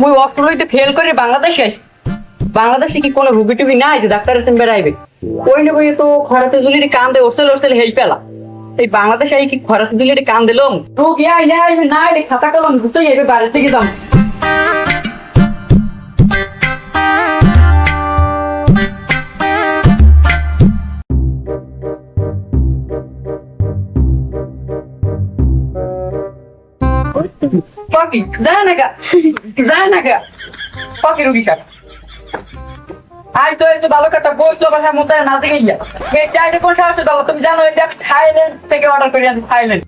মুই অস্ট্রেলিয়াতে ফেল করে বাংলাদেশে আসি বাংলাদেশে কি কোনো রুগী টুবি নাই যে ডাক্তার এসে বেড়াইবে? ওই না তো খরাতে জুলির কান দে ওরসেল ওরসেল হেই পেলা। এই বাংলাদেশে কি খরাতে জুলির কান দিলাম রোগী আইলে আইবে, না আইলে খাতা কলম ঘুরতে যাইবে বাড়ির থেকে যাম Papi, যায় না গা যায় না গা। পাকি রুগী কাট আই তো এই তো ভালো কাটা বসল বাসার মধ্যে নাচে গিয়া এই চাইটা কোন সাহসে দাও তুমি জানো এটা আমি থাইল্যান্ড থেকে অর্ডার করে আনছি থাইল্যান্ড।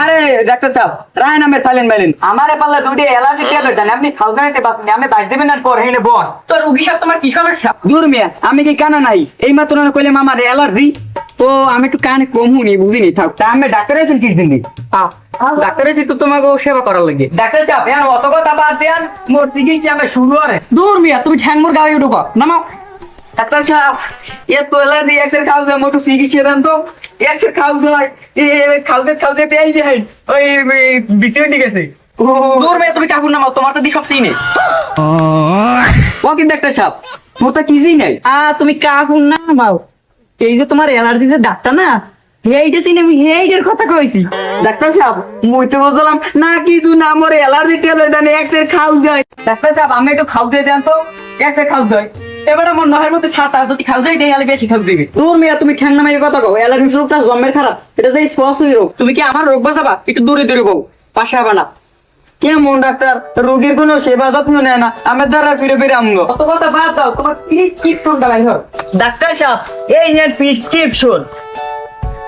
আরে ডাক্তার সাহেব রায় নামের থাইল্যান্ড মাইলেন। আমারে পাল্লা দুটি অ্যালার্জি ট্যাবলেট দেন আপনি খাওয়াতে পারবেন আমি বাইক দেবেন আর পর হেনে তো রুগী সাহেব তোমার কি সমস্যা? দূর মিয়া আমি কি কানা নাই? এই মাত্র না কইলাম আমার অ্যালার্জি তো আমি একটু কানে কম হুনি বুঝিনি। থাক তা আমি ডাক্তার আছেন কি দিন? ডাক্তার এসে তো তোমাকে সেবা করার লাগে। ডাক্তার সাহেব এখন অত কথা বাদ দেন মোর শুরু দূর মিয়া তুমি ঠ্যাং মোর উঠো নামাও। ডাক্তার সাহেব এ তো এলার্জি এক্সের খাও দে মোটু চিকিৎসা দেন তো। এক্সের খাও দয় খালতে খালতে তেই দেয় ওই বিছানে ঠিক আছে দূর মিয়া তুমি কাকুর নামাও তোমার তো দি সব সিনে ও কিন্তু একটা সাপ মোর তো কিছুই নাই। আ তুমি কাকুর নামাও। এই যে তোমার অ্যালার্জি যে ডাক্তার না হেইটা আমি হেইটার কথা কইছি। ডাক্তার সাহেব মুই তো বুঝলাম না কিছু না মোর অ্যালার্জি টেল হই এক্সের খাও যায় ডাক্তার সাহেব আমি একটু খাও দিয়ে দেন তো। এক্সের যায় এবারে আমার নহের মধ্যে ছাতা যদি খাও যায় তাহলে বেশি দিবি। তোর মিয়া তুমি ঠ্যাং নামাই কথা কও অ্যালার্জি রোগটা জন্মের খারাপ এটা যে রোগ তুমি কি আমার রোগ বাঁচাবা? একটু দূরে দূরে বউ পাশে হবে না। কেমন ডাক্তার? রোগীর কোনো সেবা যত্ন নেয় না আমার দ্বারা ফিরে ফিরে আমগো। কত কথা বাদ দাও তোমার প্রিসক্রিপশনটা ডাক্তার সাহেব এই নেন প্রিসক্রিপশন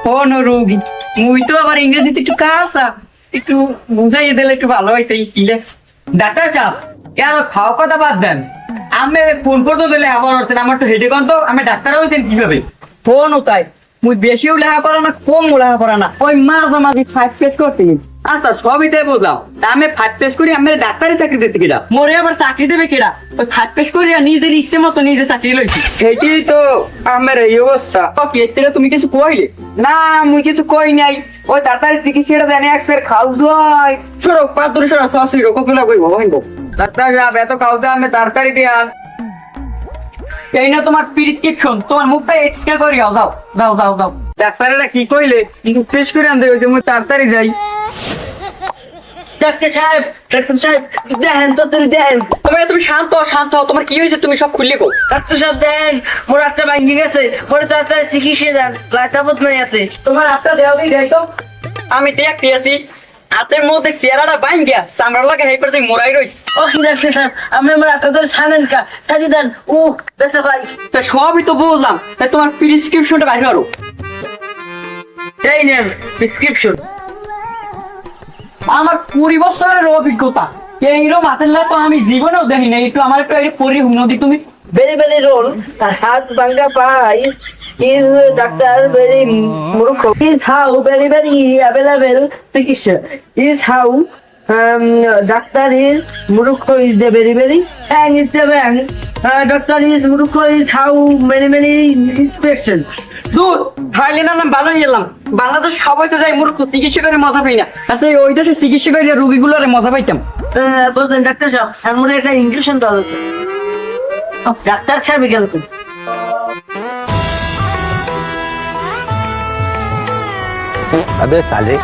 কোন রোগী? মুই তো আবার ইংরেজিতে একটু একটু দিলে একটু ভালো তাই ইলেক্স ডাক্তার সাহেব কেন খাওয়া কথা বাদ দেন। আমি ফোন করতে দিলে আবার অর্থেন আমার তো হেডে তো, আমি ডাক্তার হইতেন কীভাবে? ফোন তাই। মুই বেশিও লেখাপড়া না কম লেখাপড়া না। ওই মাঝামাঝি ফাইভ পেজ করতে আচ্ছা সবই তাই বুঝলাম তা আমি ফাইভ পেজ করি আমি ডাক্তারি চাকরি দিতে কিনা মোরে আবার চাকরি দেবে কিনা ওই ফাইভ পেজ করি আর নিজের ইচ্ছে মতো নিজে চাকরি লইছি। এটাই তো আমার এই অবস্থা। ওকে এতে তুমি কিছু কইলে? না মুই কিছু কই নাই। ওই তাড়াতাড়ি চিকিৎসাটা দেন একসের খাও দই সরো পাঁচ দূরে সরো সরাসরি রোগ ফেলা কইব হইব ডাক্তার সাহেব এত খাও দে আমি তাড়াতাড়ি দিয়ে এই না তোমার প্রিসক্রিপশন তোমার মুখটা এক্সকে করিও দাও দাও দাও দাও ডাক্তারেরা কি কইলে? মুখ টেস্ট করে আনতে হইছে মুই তাড়াতাড়ি যাই। ডাক্তার সাহেব ডাক্তার সাহেব দেখেন তো তুমি দেখেন। তুমি তুমি শান্ত শান্ত হও তোমার কি হয়েছে? তুমি সব খুললে কো। ডাক্তার সাহেব দেন মোর হাতটা ভাঙ্গি গেছে। পরে তাড়াতাড়ি চিকিৎসা দেন লাইটাপত নাই হাতে। তোমার হাতটা দেও দিই দেই তো। আমি দেখতে আছি। হাতের মধ্যে চেহারাটা বাইন গিয়া চামড়া লাগে হেই করে মোরাই রইস। ও কি ডাক্তার সাহেব আপনি আমার হাতটা ধরে ছাড়েন কা? ছাড়ি দেন। ও দেখতে ভাই তা সবই তো বুঝলাম তাই তোমার প্রেসক্রিপশনটা বাইর করো। এই নেন প্রেসক্রিপশন আমার কুড়ি বছরের অভিজ্ঞতা। এই রো মাতেল্লা আমি জীবনেও দেখিনি এই তো আমার একটা পরি হুম নদী তুমি। বেরি বেরি রোল, তার হাত ভাঙ্গা পাই ইজ ডাক্তার বেরি মূর্খ। Is how very very available চিকিৎসা ইজ হাউ ডাক্তার ইজ মূর্খ is the very very Ang is the bang doctor is মূর্খ is how many many inspection দূর থাইল্যান্ড নাম ভালো গেলাম বাংলাদেশ সবাই তো যাই মূর্খ চিকিৎসা করে মজা পাই না আচ্ছা এই ওই দেশে চিকিৎসা করে রোগীগুলোর মজা পাইতাম uh, বলতেন ডাক্তার সাহেব এমন একটা ইঞ্জেকশন দেওয়া হতো। ও, ডাক্তার সাহেব গেল তো अबे साले